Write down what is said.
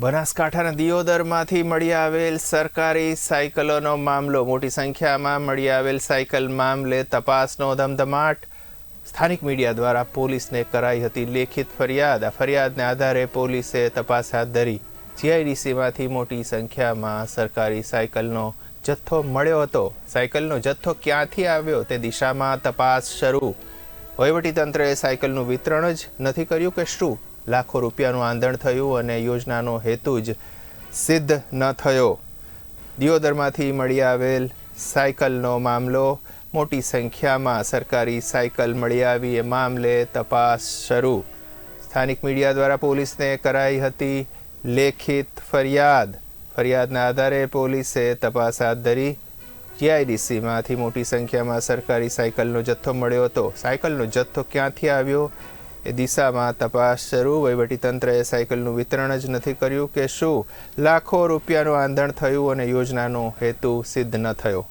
બનાસકાંઠાના દિયોદરમાંથી મળી આવેલ સરકારી સાયકલોનો મામલો. મોટી સંખ્યામાં મળી આવેલ સાયકલ મામલે તપાસનો ધમધમાટ સ્થાનિક મીડિયા દ્વારા પોલીસને કરાઈ હતી લેખિત ફરિયાદ. આ ફરિયાદને આધારે પોલીસે તપાસ હાથ ધરી. જીઆઈડીસીમાંથી મોટી સંખ્યામાં સરકારી સાયકલનો જથ્થો મળ્યો હતો. સાયકલનો જથ્થો ક્યાંથી આવ્યો તે દિશામાં તપાસ શરૂ. વહીવટીતંત્રએ સાયકલનું વિતરણ જ નથી કર્યું કે શું? લાખો રૂપિયાનું આંધણ થયું અને યોજનાનો હેતુ જ સિદ્ધ ન થયો. દિયોદરમાંથી મળી આવેલ સાયકલનો મામલો, મોટી સંખ્યામાં સરકારી સાયકલ મળી આવી, એ મામલે તપાસ શરૂ. સ્થાનિક મીડિયા દ્વારા પોલીસને કરાઈ હતી લેખિત ફરિયાદ. ફરિયાદના આધારે પોલીસે તપાસ હાથ ધરી. જીઆઈડીસીમાંથી મોટી સંખ્યામાં સરકારી સાયકલનો જથ્થો મળ્યો હતો. સાયકલનો જથ્થો ક્યાંથી આવ્યો? એ દિશામાં તપાસ શરૂ. વહીવટીતંત્રએ સાયકલનું વિતરણ જ નથી કર્યું કે શું લાખો રૂપિયાનું આંધણ થયું અને યોજનાનો હેતુ સિદ્ધ ન થયો.